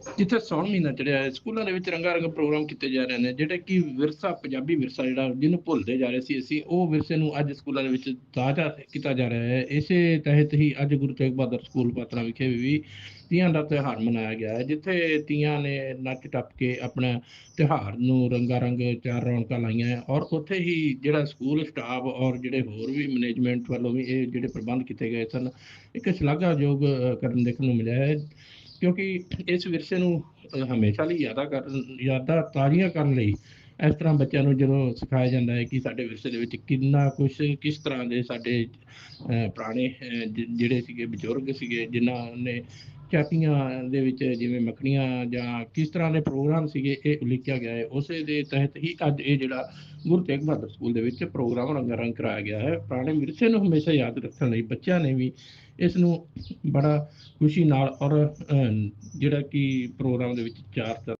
ਜਿੱਥੇ ਸੌਣ ਮਹੀਨਾ ਚੜਿਆ ਹੈ ਸਕੂਲਾਂ ਦੇ ਵਿੱਚ ਰੰਗਾ ਰੰਗ ਪ੍ਰੋਗਰਾਮ ਕੀਤੇ ਜਾ ਰਹੇ ਨੇ, ਜਿਹੜੇ ਕਿ ਵਿਰਸਾ, ਪੰਜਾਬੀ ਵਿਰਸਾ ਜਿਹੜਾ ਜਿਹਨੂੰ ਭੁੱਲਦੇ ਜਾ ਰਹੇ ਸੀ ਅਸੀਂ, ਉਹ ਵਿਰਸੇ ਨੂੰ ਅੱਜ ਸਕੂਲਾਂ ਦੇ ਵਿੱਚ ਤਾਜ਼ਾ ਕੀਤਾ ਜਾ ਰਿਹਾ ਹੈ। ਇਸੇ ਤਹਿਤ ਹੀ ਅੱਜ ਗੁਰੂ ਤੇਗ ਬਹਾਦਰ ਸਕੂਲ ਪਾਤੜਾ ਵਿਖੇ ਵੀ ਤੀਆਂ ਦਾ ਤਿਉਹਾਰ ਮਨਾਇਆ ਗਿਆ ਹੈ, ਜਿੱਥੇ ਤੀਆਂ ਨੇ ਨੱਚ ਟੱਪ ਕੇ ਆਪਣਾ ਤਿਉਹਾਰ ਨੂੰ ਰੰਗਾ ਰੰਗ ਚਾਰ ਰੌਣਕਾਂ ਲਾਈਆਂ ਹੈ ਔਰ ਉੱਥੇ ਹੀ ਜਿਹੜਾ ਸਕੂਲ ਸਟਾਫ ਔਰ ਜਿਹੜੇ ਹੋਰ ਵੀ ਮੈਨੇਜਮੈਂਟ ਵੱਲੋਂ ਵੀ ਇਹ ਜਿਹੜੇ ਪ੍ਰਬੰਧ ਕੀਤੇ ਗਏ ਸਨ, ਇੱਕ ਸ਼ਲਾਘਾਯੋਗ ਕਰਨ ਦੇਖਣ ਨੂੰ ਮਿਲਿਆ ਹੈ। ਕਿਉਂਕਿ ਇਸ ਵਿਰਸੇ ਨੂੰ ਹਮੇਸ਼ਾ ਲਈ ਯਾਦਾਂ ਕਰਨ ਯਾਦਾਂ ਤਾਜ਼ੀਆਂ ਕਰਨ ਲਈ ਇਸ ਤਰ੍ਹਾਂ ਬੱਚਿਆਂ ਨੂੰ ਜਦੋਂ ਸਿਖਾਇਆ ਜਾਂਦਾ ਹੈ ਕਿ ਸਾਡੇ ਵਿਰਸੇ ਦੇ ਵਿੱਚ ਕਿੰਨਾ ਕੁਝ ਕਿਸ ਤਰ੍ਹਾਂ ਦੇ ਸਾਡੇ ਅ, ਪੁਰਾਣੇ ਅ, ਜਿਹੜੇ ਸੀਗੇ ਬਜ਼ੁਰਗ ਸੀਗੇ ਜਿਨ੍ਹਾਂ ਨੇ ਚਾਟੀਆਂ ਦੇ ਵਿੱਚ ਜਿਵੇਂ ਮੱਖਣੀਆਂ ਜਾਂ ਕਿਸ ਤਰ੍ਹਾਂ ਦੇ ਪ੍ਰੋਗਰਾਮ ਸੀਗੇ, ਇਹ ਉਲੀਕਿਆ ਗਿਆ ਹੈ। ਉਸੇ ਦੇ ਤਹਿਤ ਹੀ ਅੱਜ ਇਹ ਜਿਹੜਾ ਗੁਰੂ ਤੇਗ ਬਹਾਦਰ ਸਕੂਲ ਦੇ ਵਿੱਚ ਪ੍ਰੋਗਰਾਮ ਰੰਗਾਰੰਗ ਕਰਾਇਆ ਗਿਆ ਹੈ। ਪੁਰਾਣੇ ਵਿਰਸੇ ਨੂੰ ਹਮੇਸ਼ਾ ਯਾਦ ਰੱਖਣ ਲਈ ਬੱਚਿਆਂ ਨੇ ਵੀ ਇਸ ਨੂੰ ਬੜਾ ਖੁਸ਼ੀ ਨਾਲ ਔਰ ਜਿਹੜਾ ਕਿ ਪ੍ਰੋਗਰਾਮ ਦੇ ਵਿੱਚ ਚਾਰ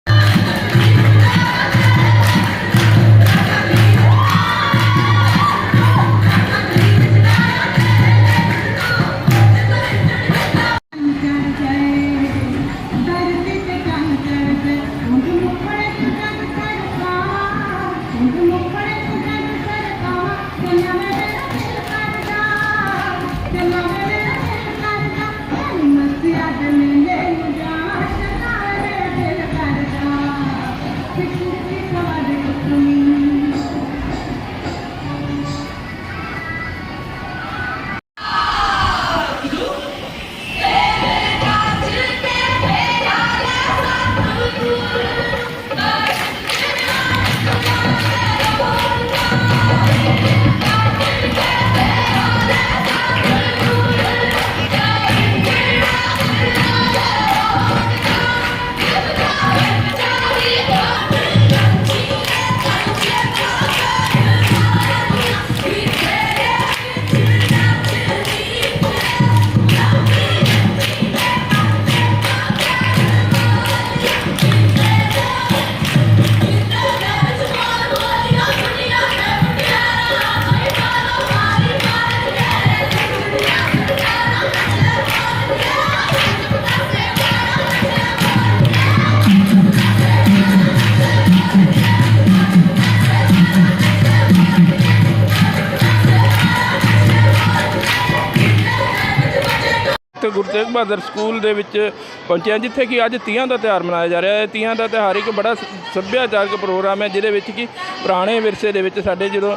ਤਰ੍ਹਾਂ ਗੁਰੂ ਤੇਗ ਬਹਾਦਰ ਸਕੂਲ ਦੇ ਵਿੱਚ ਪਹੁੰਚਿਆ, ਜਿੱਥੇ ਕਿ ਅੱਜ ਤੀਆਂ ਦਾ ਤਿਉਹਾਰ ਮਨਾਇਆ ਜਾ ਰਿਹਾ ਹੈ। ਤੀਆਂ ਦਾ ਤਿਉਹਾਰ ਇੱਕ ਬੜਾ ਸ- ਸੱਭਿਆਚਾਰਕ ਪ੍ਰੋਗਰਾਮ ਹੈ, ਜਿਹਦੇ ਵਿੱਚ ਕਿ ਪੁਰਾਣੇ ਵਿਰਸੇ ਦੇ ਵਿੱਚ ਸਾਡੇ ਜਦੋਂ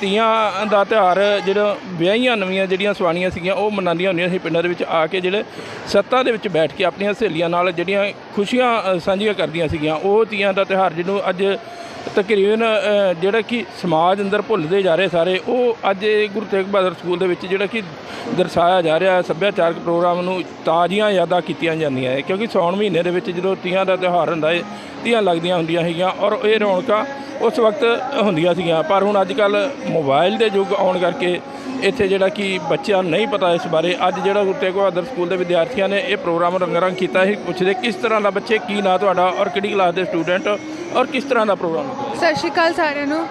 ਤੀਆਂ ਦਾ ਤਿਉਹਾਰ ਜਿਹੜਾ ਵਿਆਹੀਆਂ ਨਵੀਆਂ ਜਿਹੜੀਆਂ ਸਵਾਣੀਆਂ ਸੀਗੀਆਂ, ਉਹ ਮਨਾਉਂਦੀਆਂ ਹੁੰਦੀਆਂ ਸੀ ਪਿੰਡਾਂ ਦੇ ਵਿੱਚ ਆ ਕੇ ਜਿਹੜੇ ਸੱਤਾਂ ਦੇ ਵਿੱਚ ਬੈਠ ਕੇ ਆਪਣੀਆਂ ਸਹੇਲੀਆਂ ਨਾਲ ਜਿਹੜੀਆਂ ਖੁਸ਼ੀਆਂ ਸਾਂਝੀਆਂ ਕਰਦੀਆਂ ਸੀਗੀਆਂ, ਉਹ ਤੀਆਂ ਦਾ ਤਿਉਹਾਰ, ਜਿਹਨੂੰ ਅੱਜ ਤਕਰੀਬਨ ਜਿਹੜਾ ਕਿ ਸਮਾਜ ਅੰਦਰ ਭੁੱਲਦੇ ਜਾ ਰਹੇ ਸਾਰੇ, ਉਹ ਅੱਜ ਇਹ ਗੁਰੂ ਤੇਗ ਬਹਾਦਰ ਸਕੂਲ ਦੇ ਵਿੱਚ ਜਿਹੜਾ ਕਿ ਦਰਸਾਇਆ ਜਾ ਰਿਹਾ ਸੱਭਿਆਚਾਰਕ ਪ੍ਰੋਗਰਾਮ ਨੂੰ ਤਾਜ਼ੀਆਂ ਯਾਦਾਂ ਕੀਤੀਆਂ ਜਾਂਦੀਆਂ ਹੈ। ਕਿਉਂਕਿ ਸੌਣ ਮਹੀਨੇ ਦੇ ਵਿੱਚ ਜਦੋਂ ਤੀਆਂ ਦਾ ਤਿਉਹਾਰ ਹੁੰਦਾ ਹੈ ਤੀਆਂ ਲੱਗਦੀਆਂ ਹੁੰਦੀਆਂ ਹੈਗੀਆਂ ਔਰ ਇਹ ਰੌਣਕਾਂ ਉਸ ਵਕਤ ਹੁੰਦੀਆਂ ਸੀਗੀਆਂ। ਪਰ ਹੁਣ ਅੱਜ ਕੱਲ ਮੋਬਾਈਲ ਦੇ ਯੁੱਗ ਆਉਣ ਕਰਕੇ ਇੱਥੇ ਜਿਹੜਾ ਕਿ ਬੱਚਿਆਂ ਨੂੰ ਨਹੀਂ ਪਤਾ ਇਸ ਬਾਰੇ, ਅੱਜ ਜਿਹੜਾ ਗੁਰੂ ਤੇਗ ਬਹਾਦਰ ਸਕੂਲ ਦੇ ਵਿਦਿਆਰਥੀਆਂ ਨੇ ਇਹ ਪ੍ਰੋਗਰਾਮ ਰੰਗਰੰਗ ਕੀਤਾ ਹੈ ਪੁੱਛਦੇ ਕਿਸ ਤਰ੍ਹਾਂ ਦਾ ਬੱਚੇ ਕੀ ਨਾਂ ਤੁਹਾਡਾ ਔਰ ਕਿਹੜੀ ਕਲਾਸ ਦੇ ਸਟੂਡੈਂਟ ਔਰ ਕਿਸ ਤਰ੍ਹਾਂ ਦਾ ਪ੍ਰੋਗਰਾਮ? ਸਤਿ ਸ਼੍ਰੀ ਅਕਾਲ ਸਾਰਿਆਂ ਨੂੰ।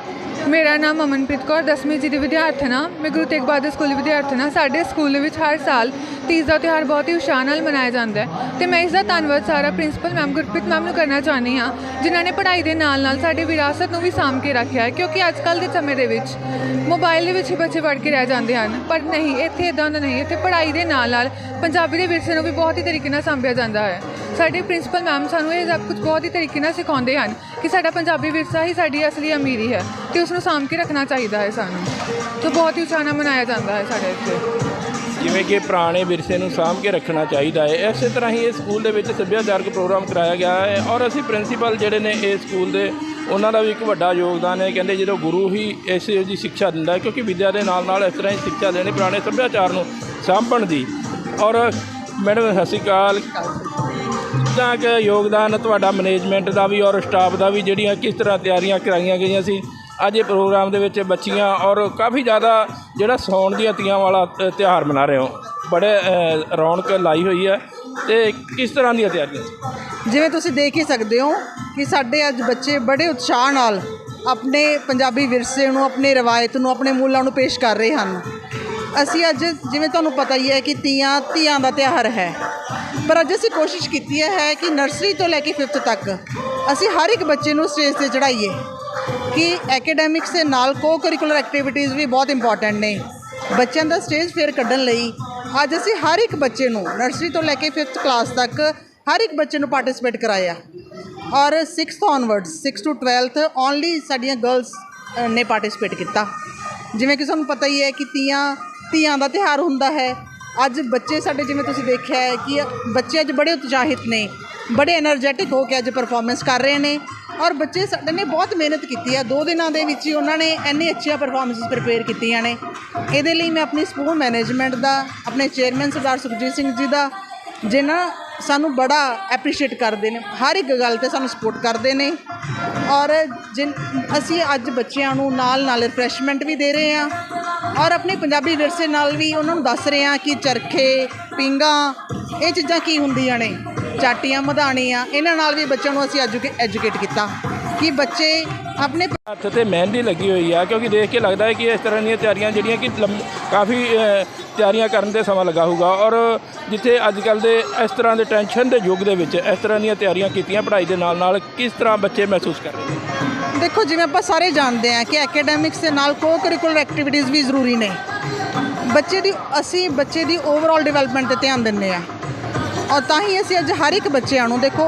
ਮੇਰਾ ਨਾਮ ਅਮਨਪ੍ਰੀਤ ਕੌਰ 10ਵੀਂ ਜੀ ਦੀ ਵਿਦਿਆਰਥਣ ਹਾਂ। ਮੈਂ ਗੁਰੂ ਤੇਗ ਬਹਾਦਰ ਸਕੂਲ ਦੀ ਵਿਦਿਆਰਥਣ ਹਾਂ। ਸਾਡੇ ਸਕੂਲ ਦੇ ਵਿੱਚ ਹਰ ਸਾਲ ਤੀਜ ਦਾ ਤਿਉਹਾਰ ਬਹੁਤ ਹੀ ਉਤਸ਼ਾਹ ਨਾਲ ਮਨਾਇਆ ਜਾਂਦਾ ਹੈ। ਤੇ ਮੈਂ ਇਸ ਦਾ ਧੰਨਵਾਦ ਸਾਰਾ ਪ੍ਰਿੰਸੀਪਲ ਮੈਮ, ਗੁਰਪ੍ਰੀਤ ਮੈਮ ਨੂੰ ਕਰਨਾ ਚਾਹੁੰਦੀ ਹਾਂ, ਜਿਨ੍ਹਾਂ ਨੇ ਪੜ੍ਹਾਈ ਦੇ ਨਾਲ ਨਾਲ ਸਾਡੀ ਵਿਰਾਸਤ ਨੂੰ ਵੀ ਸਾਂਭ ਕੇ ਰੱਖਿਆ ਹੈ। ਕਿਉਂਕਿ ਅੱਜ ਕੱਲ੍ਹ ਦੇ ਸਮੇਂ ਦੇ ਵਿੱਚ ਮੋਬਾਈਲ ਦੇ ਵਿੱਚ ਹੀ ਬੱਚੇ ਵੜ ਕੇ ਰਹਿ ਜਾਂਦੇ ਹਨ। ਪਰ ਨਹੀਂ, ਇੱਥੇ ਇਦਾਂ ਦਾ ਨਹੀਂ। ਇੱਥੇ ਪੜ੍ਹਾਈ ਦੇ ਨਾਲ ਨਾਲ ਪੰਜਾਬੀ ਦੇ ਵਿਰਸੇ ਨੂੰ ਵੀ ਬਹੁਤ ਹੀ ਤਰੀਕੇ ਨਾਲ ਸਾਂਭਿਆ ਜਾਂਦਾ ਹੈ। ਸਾਡੇ ਪ੍ਰਿੰਸੀਪਲ ਮੈਮ ਸਾਨੂੰ ਇਹ ਸਭ ਕੁਝ ਬਹੁਤ ਹੀ ਤਰੀਕੇ ਨਾਲ ਸਿਖਾਉਂਦੇ ਹਨ ਕਿ ਸਾਡਾ ਪੰਜਾਬੀ ਵਿਰਸਾ ਹੀ ਸਾਡੀ ਅਸਲੀ ਅਮੀਰੀ ਹੈ ਤੇ ਉਸ ਨੂੰ ਸਾਂਭ ਕੇ ਰੱਖਣਾ ਚਾਹੀਦਾ ਹੈ ਸਾਨੂੰ। ਤਾਂ ਬਹੁਤ ਹੀ ਉਤਸ਼ਾਹ ਨਾਲ ਮਨਾਇਆ ਜਾਂਦਾ ਹੈ ਸਾਡੇ ਇੱਥੇ। ਜਿਵੇਂ ਕਿ ਪੁਰਾਣੇ ਵਿਰਸੇ ਨੂੰ ਸਾਂਭ ਕੇ ਰੱਖਣਾ ਚਾਹੀਦਾ ਹੈ, ਇਸੇ ਤਰ੍ਹਾਂ ਹੀ ਇਹ ਸਕੂਲ ਦੇ ਵਿੱਚ ਸੱਭਿਆਚਾਰਕ ਪ੍ਰੋਗਰਾਮ ਕਰਾਇਆ ਗਿਆ ਹੈ ਔਰ ਅਸੀਂ ਪ੍ਰਿੰਸੀਪਲ ਜਿਹੜੇ ਨੇ ਇਹ ਸਕੂਲ ਦੇ, ਉਹਨਾਂ ਦਾ ਵੀ ਇੱਕ ਵੱਡਾ ਯੋਗਦਾਨ ਹੈ। ਕਹਿੰਦੇ ਜਦੋਂ ਗੁਰੂ ਹੀ ਇਸ ਦੀ ਸਿੱਖਿਆ ਦਿੰਦਾ ਹੈ, ਕਿਉਂਕਿ ਵਿਦਿਆ ਦੇ ਨਾਲ ਨਾਲ ਇਸ ਤਰ੍ਹਾਂ ਹੀ ਸਿੱਖਿਆ ਦੇਣੀ ਪੁਰਾਣੇ ਸੱਭਿਆਚਾਰ ਨੂੰ ਸਾਂਭਣ ਦੀ। ਔਰ ਮੈਡਮ, ਸਤਿ ਸ਼੍ਰੀ ਅਕਾਲ। ਕਿੰਨਾ ਕੁ ਯੋਗਦਾਨ ਤੁਹਾਡਾ ਮੈਨੇਜਮੈਂਟ ਦਾ ਵੀ ਔਰ ਸਟਾਫ ਦਾ ਵੀ ਜਿਹੜੀਆਂ ਕਿਸ ਤਰ੍ਹਾਂ ਤਿਆਰੀਆਂ ਕਰਾਈਆਂ ਗਈਆਂ ਸੀ। ਅੱਜ ਇਹ ਪ੍ਰੋਗਰਾਮ ਦੇ ਵਿੱਚ ਬੱਚੀਆਂ ਔਰ ਕਾਫੀ ਜ਼ਿਆਦਾ ਜਿਹੜਾ ਸੌਣ ਦੀਆਂ ਤੀਆਂ ਵਾਲਾ ਅ, ਤਿਉਹਾਰ ਮਨਾ ਰਹੇ ਹੋ। ਬੜੇ ਰੌਣਕ ਲਾਈ ਹੋਈ ਹੈ ਤੇ ਕਿਸ ਤਰ੍ਹਾਂ ਦੀਆਂ ਤਿਆਰੀਆਂ ਜਿਵੇਂ ਤੁਸੀਂ ਦੇਖ ਹੀ ਸਕਦੇ ਹੋ ਕਿ ਸਾਡੇ ਅੱਜ ਬੱਚੇ ਬੜੇ ਉਤਸ਼ਾਹ ਨਾਲ ਆਪਣੇ ਪੰਜਾਬੀ ਵਿਰਸੇ ਨੂੰ ਆਪਣੇ ਰਵਾਇਤ ਨੂੰ ਆਪਣੇ ਮੂਲਾਂ ਨੂੰ ਪੇਸ਼ ਕਰ ਰਹੇ ਹਨ। ਅਸੀਂ ਅੱਜ ਜਿਵੇਂ ਤੁਹਾਨੂੰ ਪਤਾ ਹੀ ਹੈ ਕਿ ਤੀਆਂ, ਧੀਆਂ ਦਾ ਤਿਉਹਾਰ ਹੈ। ਪਰ ਅੱਜ ਅਸੀਂ ਕੋਸ਼ਿਸ਼ ਕੀਤੀ ਹੈ ਕਿ ਨਰਸਰੀ ਤੋਂ ਲੈ ਕੇ 5th ਤੱਕ ਅਸੀਂ ਹਰ ਇੱਕ ਬੱਚੇ ਨੂੰ ਸਟੇਜ ਤੇ ਚੜਾਈਏ ਕਿ ਐਕੈਡੈਮਿਕਸ ਦੇ ਨਾਲ ਕੋ ਕਰਿਕੂਲਰ ਐਕਟੀਵਿਟੀਜ਼ ਵੀ ਬਹੁਤ ਇੰਪੋਰਟੈਂਟ ਨੇ। ਬੱਚਿਆਂ ਦਾ ਸਟੇਜ ਫੇਅਰ ਕੱਢਣ ਲਈ ਅੱਜ ਅਸੀਂ ਹਰ ਇੱਕ ਬੱਚੇ ਨੂੰ ਨਰਸਰੀ ਤੋਂ ਲੈ ਕੇ 5th ਕਲਾਸ ਤੱਕ ਹਰ ਇੱਕ ਬੱਚੇ ਨੂੰ ਪਾਰਟਿਸਿਪੇਟ ਕਰਾਇਆ। ਔਰ 6th onwards 6 to 12th only ਸਾਡੀਆਂ ਗਰਲਸ ਨੇ ਪਾਰਟਿਸਿਪੇਟ ਕੀਤਾ। ਜਿਵੇਂ ਕਿ ਤੁਹਾਨੂੰ ਪਤਾ ਹੀ ਹੈ ਕਿ ਤੀਆਂ ਧੀਆਂ ਦਾ ਤਿਹਾਰ ਹੁੰਦਾ ਹੈ। ਅੱਜ ਬੱਚੇ ਸਾਡੇ ਜਿਵੇਂ ਤੁਸੀਂ ਦੇਖਿਆ ਹੈ ਕਿ ਬੱਚੇ ਅੱਜ ਬੜੇ ਉਤਸ਼ਾਹਿਤ ਨੇ, ਬੜੇ એનર્ਜੈਟਿਕ ਹੋ ਕੇ ਅੱਜ ਪਰਫਾਰਮੈਂਸ ਕਰ ਰਹੇ ਨੇ ਔਰ ਬੱਚੇ ਸਾਡੇ ਨੇ ਬਹੁਤ ਮਿਹਨਤ ਕੀਤੀ ਹੈ। ਦੋ ਦਿਨਾਂ ਦੇ ਵਿੱਚ ਹੀ ਉਹਨਾਂ ਨੇ ਇੰਨੇ ਅੱਛੀਆਂ ਪਰਫਾਰਮੈਂਸਸ ਪ੍ਰਪੇਅਰ ਕੀਤੀਆਂ ਨੇ। ਇਹਦੇ ਲਈ ਮੈਂ ਆਪਣੀ ਸਕੂਲ ਮੈਨੇਜਮੈਂਟ ਦਾ, ਆਪਣੇ ਚੇਅਰਮੈਨ ਸਰਦਾਰ ਸੁਖਜੀਤ ਸਿੰਘ ਜੀ ਦਾ, ਜਿਨ੍ਹਾਂ ਸਾਨੂੰ ਬੜਾ ਐਪਰੀਸ਼ੀਏਟ ਕਰਦੇ ਨੇ, ਹਰ ਇੱਕ ਗੱਲ ਤੇ ਸਾਨੂੰ ਸਪੋਰਟ ਕਰਦੇ ਨੇ। ਔਰ ਜਿਨ ਅਸੀਂ ਅੱਜ ਬੱਚਿਆਂ ਨੂੰ ਨਾਲ ਨਾਲ ਰਿਫਰੈਸ਼ਮੈਂਟ ਵੀ ਦੇ ਰਹੇ ਹਾਂ ਔਰ ਆਪਣੇ ਪੰਜਾਬੀ ਵਿਰਸੇ ਨਾਲ ਵੀ ਉਹਨਾਂ ਨੂੰ ਦੱਸ ਰਹੇ ਹਾਂ ਕਿ ਚਰਖੇ ਪਿੰਗਾ ਇਹ ਚੀਜ਼ਾਂ ਕੀ ਹੁੰਦੀਆਂ ਨੇ? ਚਾਟੀਆਂ ਮਧਾਣੀਆਂ, ਇਹਨਾਂ ਨਾਲ ਵੀ ਬੱਚਿਆਂ ਨੂੰ ਅਸੀਂ ਐਜੂਕੇ ਐਜੂਕੇਟ ਕੀਤਾ। ਕਿ ਬੱਚੇ ਆਪਣੇ ਹੱਥ ਤੇ ਮਹਿੰਦੀ ਲੱਗੀ ਹੋਈ ਆ ਕਿਉਂਕਿ ਦੇਖ ਕੇ ਲੱਗਦਾ ਹੈ ਕਿ ਇਸ ਤਰ੍ਹਾਂ ਦੀਆਂ ਤਿਆਰੀਆਂ ਜਿਹੜੀਆਂ ਕਿ ਕਾਫੀ ਤਿਆਰੀਆਂ ਕਰਨ ਤੇ ਸਮਾਂ ਲੱਗਾ ਹੋਊਗਾ ਔਰ ਜਿੱਥੇ ਅੱਜ ਕੱਲ ਦੇ ਇਸ ਤਰ੍ਹਾਂ ਦੇ ਟੈਨਸ਼ਨ ਦੇ ਯੁੱਗ ਦੇ ਵਿੱਚ ਇਸ ਤਰ੍ਹਾਂ ਦੀਆਂ ਤਿਆਰੀਆਂ ਕੀਤੀਆਂ ਪੜ੍ਹਾਈ ਦੇ ਨਾਲ ਨਾਲ ਕਿਸ ਤਰ੍ਹਾਂ ਬੱਚੇ ਮਹਿਸੂਸ ਕਰ ਰਹੇ ਨੇ? ਦੇਖੋ ਜਿਵੇਂ ਆਪਾਂ ਸਾਰੇ ਜਾਣਦੇ ਹਾਂ ਕਿ ਐਕੈਡੈਮਿਕਸ ਦੇ ਨਾਲ ਕੋ ਕਰਿਕੂਲਰ ਐਕਟੀਵਿਟੀਜ਼ ਵੀ ਜ਼ਰੂਰੀ ਨੇ। ਬੱਚੇ ਦੀ ਅਸੀਂ ਬੱਚੇ ਦੀ ਓਵਰਆਲ ਡਿਵੈਲਪਮੈਂਟ ਤੇ ਧਿਆਨ ਦਿੰਦੇ ਆ ਔਰ ਤਾਂ ਹੀ ਅਸੀਂ ਅੱਜ ਹਰ ਇੱਕ ਬੱਚਿਆਂ ਨੂੰ ਦੇਖੋ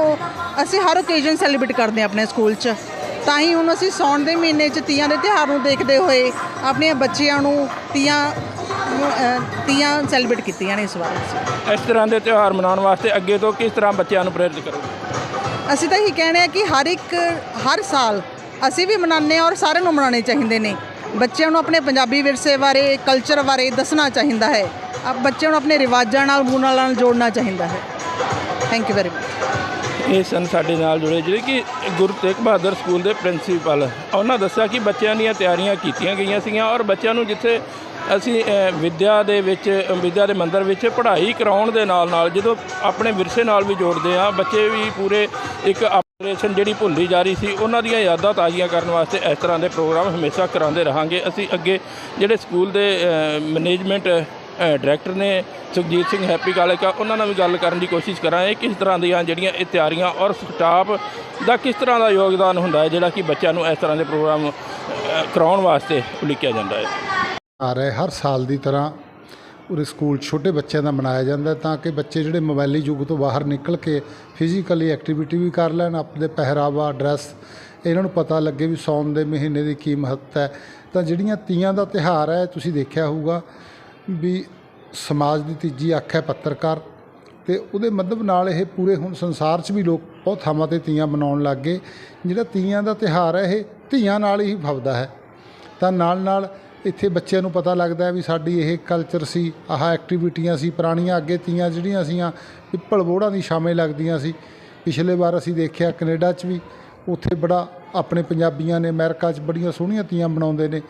ਅਸੀਂ ਹਰ ਓਕੇਜ਼ਨ ਸੈਲੀਬ੍ਰੇਟ ਕਰਦੇ ਹਾਂ ਆਪਣੇ ਸਕੂਲ 'ਚ। ਤਾਂ ਹੀ ਹੁਣ ਅਸੀਂ ਸੌਣ ਦੇ ਮਹੀਨੇ 'ਚ ਤੀਆਂ ਦੇ ਤਿਉਹਾਰ ਨੂੰ ਦੇਖਦੇ ਹੋਏ ਆਪਣੇ ਬੱਚਿਆਂ ਨੂੰ ਤੀਆਂ ਤੀਆਂ ਸੈਲੀਬ੍ਰੇਟ ਕੀਤੀਆਂ ਨੇ ਇਸ ਵਾਰ। ਇਸ ਤਰ੍ਹਾਂ ਦੇ ਤਿਉਹਾਰ ਮਨਾਉਣ ਵਾਸਤੇ ਅੱਗੇ ਤੋਂ ਕਿਸ ਤਰ੍ਹਾਂ ਬੱਚਿਆਂ ਨੂੰ ਪ੍ਰੇਰਿਤ ਕਰੋਗੇ? ਅਸੀਂ ਤਾਂ ਇਹੀ ਕਹਿਣੇ ਆ ਕਿ ਹਰ ਇੱਕ ਹਰ ਸਾਲ ਅਸੀਂ ਵੀ ਮਨਾਉਂਦੇ ਹਾਂ ਔਰ ਸਾਰਿਆਂ ਨੂੰ ਮਨਾਉਣੇ ਚਾਹੀਦੇ ਨੇ। ਬੱਚਿਆਂ ਨੂੰ ਆਪਣੇ ਪੰਜਾਬੀ ਵਿਰਸੇ ਬਾਰੇ ਕਲਚਰ ਬਾਰੇ ਦੱਸਣਾ ਚਾਹੀਦਾ ਹੈ। ਆ ਬੱਚਿਆਂ ਨੂੰ ਆਪਣੇ ਰਿਵਾਜਾਂ ਨਾਲ ਮੂਲਾਂ ਨਾਲ ਜੋੜਨਾ ਚਾਹੀਦਾ ਹੈ। ਥੈਂਕ ਯੂ ਵੈਰੀ ਮਚ ਇਹ ਸਨ ਸਾਡੇ ਨਾਲ ਜੁੜੇ ਜਿਹੜੇ ਕਿ ਗੁਰੂ ਤੇਗ ਬਹਾਦਰ ਸਕੂਲ ਦੇ ਪ੍ਰਿੰਸੀਪਲ। ਉਹਨਾਂ ਦੱਸਿਆ ਕਿ ਬੱਚਿਆਂ ਦੀਆਂ ਤਿਆਰੀਆਂ ਕੀਤੀਆਂ ਗਈਆਂ ਸੀਗੀਆਂ ਔਰ ਬੱਚਿਆਂ ਨੂੰ ਜਿੱਥੇ ਅਸੀਂ ਅ, ਵਿੱਦਿਆ ਦੇ ਵਿੱਚ ਅ, ਵਿੱਦਿਆ ਦੇ ਮੰਦਰ ਵਿੱਚ ਪੜ੍ਹਾਈ ਕਰਾਉਣ ਦੇ ਨਾਲ ਨਾਲ ਜਦੋਂ ਆਪਣੇ ਵਿਰਸੇ ਨਾਲ ਵੀ ਜੋੜਦੇ ਆ ਬੱਚੇ ਵੀ ਪੂਰੇ ਇੱਕ ਆਪਰੇਸ਼ਨ ਜਿਹੜੀ ਭੁੱਲੀ ਜਾ ਰਹੀ ਸੀ ਉਹਨਾਂ ਦੀਆਂ ਯਾਦਾਂ ਤਾਜ਼ੀਆਂ ਕਰਨ ਵਾਸਤੇ ਇਸ ਤਰ੍ਹਾਂ ਦੇ ਪ੍ਰੋਗਰਾਮ ਹਮੇਸ਼ਾ ਕਰਾਉਂਦੇ ਰਹਾਂਗੇ। ਅਸੀਂ ਅੱਗੇ ਜਿਹੜੇ ਸਕੂਲ ਦੇ ਮੈਨੇਜਮੈਂਟ ਡਾਇਰੈਕਟਰ ਨੇ ਸੁਖਜੀਤ ਸਿੰਘ ਹੈਪੀ ਕਾਲੇਕਾ ਉਹਨਾਂ ਨਾਲ ਵੀ ਗੱਲ ਕਰਨ ਦੀ ਕੋਸ਼ਿਸ਼ ਕਰਾਂਗੇ ਕਿਸ ਤਰ੍ਹਾਂ ਦੀਆਂ ਜਿਹੜੀਆਂ ਇਹ ਤਿਆਰੀਆਂ ਔਰ ਸਟਾਫ ਦਾ ਕਿਸ ਤਰ੍ਹਾਂ ਦਾ ਯੋਗਦਾਨ ਹੁੰਦਾ ਹੈ, ਜਿਹੜਾ ਕਿ ਬੱਚਿਆਂ ਨੂੰ ਇਸ ਤਰ੍ਹਾਂ ਦੇ ਪ੍ਰੋਗਰਾਮ ਕਰਾਉਣ ਵਾਸਤੇ ਉਲੀਕਿਆ ਜਾਂਦਾ ਹੈ? ਆ ਰਿਹਾ ਹਰ ਸਾਲ ਦੀ ਤਰ੍ਹਾਂ ਉਰੇ ਸਕੂਲ ਛੋਟੇ ਬੱਚਿਆਂ ਦਾ ਮਨਾਇਆ ਜਾਂਦਾ ਤਾਂ ਕਿ ਬੱਚੇ ਜਿਹੜੇ ਮੋਬਾਈਲੀ ਯੁੱਗ ਤੋਂ ਬਾਹਰ ਨਿਕਲ ਕੇ ਫਿਜ਼ੀਕਲੀ ਐਕਟੀਵਿਟੀ ਵੀ ਕਰ ਲੈਣ, ਆਪਣੇ ਪਹਿਰਾਵਾ ਡਰੈਸ ਇਹਨਾਂ ਨੂੰ ਪਤਾ ਲੱਗੇ ਵੀ ਸੌਣ ਦੇ ਮਹੀਨੇ ਦੀ ਕੀ ਮਹੱਤਤਾ ਹੈ। ਤਾਂ ਜਿਹੜੀਆਂ ਤੀਆਂ ਦਾ ਤਿਹਾਰ ਹੈ ਤੁਸੀਂ ਦੇਖਿਆ ਹੋਊਗਾ ਵੀ ਸਮਾਜ ਦੀ ਤੀਜੀ ਅੱਖ ਹੈ ਪੱਤਰਕਾਰ ਤੇ ਉਹਦੇ ਮਤਲਬ ਨਾਲ ਇਹ ਪੂਰੇ ਹੁਣ ਸੰਸਾਰ 'ਚ ਵੀ ਲੋਕ ਬਹੁਤ ਥਾਵਾਂ ਤੇ ਤੀਆਂ ਮਨਾਉਣ ਲੱਗ ਗਏ। ਜਿਹੜਾ ਤੀਆਂ ਦਾ ਤਿਹਾਰ ਹੈ, ਇਹ ਧੀਆਂ ਨਾਲ ਹੀ ਫੱਬਦਾ ਹੈ। ਤਾਂ ਨਾਲ ਨਾਲ ਇੱਥੇ ਬੱਚਿਆਂ ਨੂੰ ਪਤਾ ਲੱਗਦਾ ਹੈ ਵੀ ਸਾਡੀ ਇਹ ਕਲਚਰ ਸੀ, ਆਹ ਐਕਟੀਵਿਟੀਆਂ ਸੀ, ਪੁਰਾਣੀਆਂ ਅੱਗੇ ਤੀਆਂ ਜਿਹੜੀਆਂ ਸੀਆਂ, ਪਿੱਪਲ ਬੋੜਾਂ ਦੀ ਛਾਵੇਂ ਲੱਗਦੀਆਂ ਸੀ। ਪਿਛਲੇ ਵਾਰ ਅਸੀਂ ਦੇਖਿਆ ਕੈਨੇਡਾ 'ਚ ਵੀ, ਉੱਥੇ ਬੜਾ ਆਪਣੇ ਪੰਜਾਬੀਆਂ ਨੇ ਅਮਰੀਕਾ 'ਚ ਬੜੀਆਂ ਸੋਹਣੀਆਂ ਤੀਆਂ ਬਣਾਉਂਦੇ ਨੇ।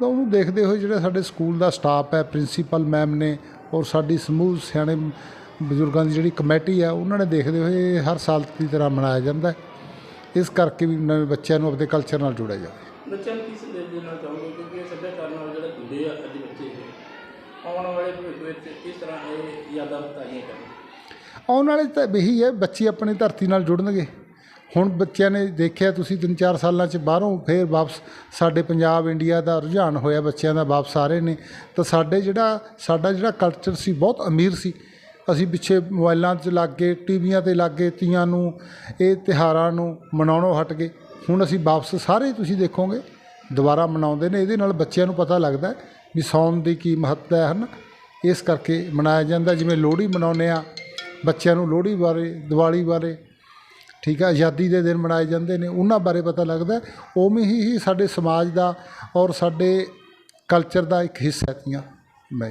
ਤਾਂ ਉਹਨੂੰ ਦੇਖਦੇ ਹੋਏ ਜਿਹੜਾ ਸਾਡੇ ਸਕੂਲ ਦਾ ਸਟਾਫ ਹੈ ਪ੍ਰਿੰਸੀਪਲ ਮੈਮ ਨੇ ਔਰ ਸਾਡੀ ਸਮੂਹ ਸਿਆਣੇ ਬਜ਼ੁਰਗਾਂ ਦੀ ਜਿਹੜੀ ਕਮੇਟੀ ਹੈ ਉਹਨਾਂ ਨੇ ਦੇਖਦੇ ਹੋਏ ਹਰ ਸਾਲ ਦੀ ਤਰ੍ਹਾਂ ਮਨਾਇਆ ਜਾਂਦਾ ਹੈ। ਇਸ ਕਰਕੇ ਵੀ ਨਵੇਂ ਬੱਚਿਆਂ ਨੂੰ ਆਪਣੇ ਕਲਚਰ ਨਾਲ ਜੋੜਿਆ ਜਾਵੇ। ਬੱਚਿਆਂ ਨੂੰ ਕੀ ਸੰਦੇਸ਼ ਦੇਣਾ ਚਾਹੋਗੇ? ਕਿਉਂਕਿ ਸੱਭਿਆਚਾਰ ਨਾਲ ਜਿਹੜਾ ਜੁੜੇ ਆ ਅੱਜ ਬੱਚੇ ਆਉਣ ਵਾਲੇ ਭਵਿੱਖ ਵਿੱਚ ਕਿਸ ਤਰ੍ਹਾਂ ਇਹ ਯਾਦਾਂ ਤਾਜ਼ੀਆਂ ਕਰਨ ਆਉਣ ਵਾਲੇ ਤਾਂ ਇਹੀ ਹੈ ਬੱਚੇ ਆਪਣੀ ਧਰਤੀ ਨਾਲ ਜੁੜਨਗੇ। ਹੁਣ ਬੱਚਿਆਂ ਨੇ ਦੇਖਿਆ ਤੁਸੀਂ 3-4 ਸਾਲਾਂ 'ਚ ਬਾਹਰੋਂ ਫੇਰ ਵਾਪਸ ਸਾਡੇ ਪੰਜਾਬ, ਇੰਡੀਆ ਦਾ ਰੁਝਾਨ ਹੋਇਆ, ਬੱਚਿਆਂ ਦਾ ਵਾਪਸ ਆ ਰਹੇ ਨੇ। ਤਾਂ ਸਾਡੇ ਜਿਹੜਾ, ਸਾਡਾ ਜਿਹੜਾ ਕਲਚਰ ਸੀ ਬਹੁਤ ਅਮੀਰ ਸੀ। ਅਸੀਂ ਪਿੱਛੇ ਮੋਬਾਈਲਾਂ 'ਚ ਲੱਗ ਗਏ, ਟੀਵੀਆਂ ਤੇ ਲੱਗ ਗਏ, ਤੀਆਂ ਨੂੰ, ਇਹ ਤਿਉਹਾਰਾਂ ਨੂੰ ਮਨਾਉਣੋਂ ਹਟ ਗਏ। ਹੁਣ ਅਸੀਂ ਵਾਪਸ ਸਾਰੇ ਤੁਸੀਂ ਦੇਖੋਗੇ, ਦੁਬਾਰਾ ਮਨਾਉਂਦੇ ਨੇ। ਇਹਦੇ ਨਾਲ ਬੱਚਿਆਂ ਨੂੰ ਪਤਾ ਲੱਗਦਾ ਵੀ ਸੌਣ ਦੀ ਕੀ ਮਹੱਤਤਾ ਹੈ, ਹਨ? ਇਸ ਕਰਕੇ ਮਨਾਇਆ ਜਾਂਦਾ। ਜਿਵੇਂ ਲੋਹੜੀ ਮਨਾਉਂਦੇ ਆ ਬੱਚਿਆਂ ਨੂੰ ਲੋਹੜੀ ਬਾਰੇ, ਦੀਵਾਲੀ ਬਾਰੇ ਠੀਕ ਹੈ ਆਜ਼ਾਦੀ ਦੇ ਦਿਨ ਮਨਾਏ ਜਾਂਦੇ ਨੇ, ਉਹਨਾਂ ਬਾਰੇ ਪਤਾ ਲੱਗਦਾ ਉਵੇਂ ਹੀ ਸਾਡੇ ਸਮਾਜ ਦਾ ਔਰ ਸਾਡੇ ਕਲਚਰ ਦਾ ਇੱਕ ਹਿੱਸਾ ਤੀਆਂ। ਮੈਂ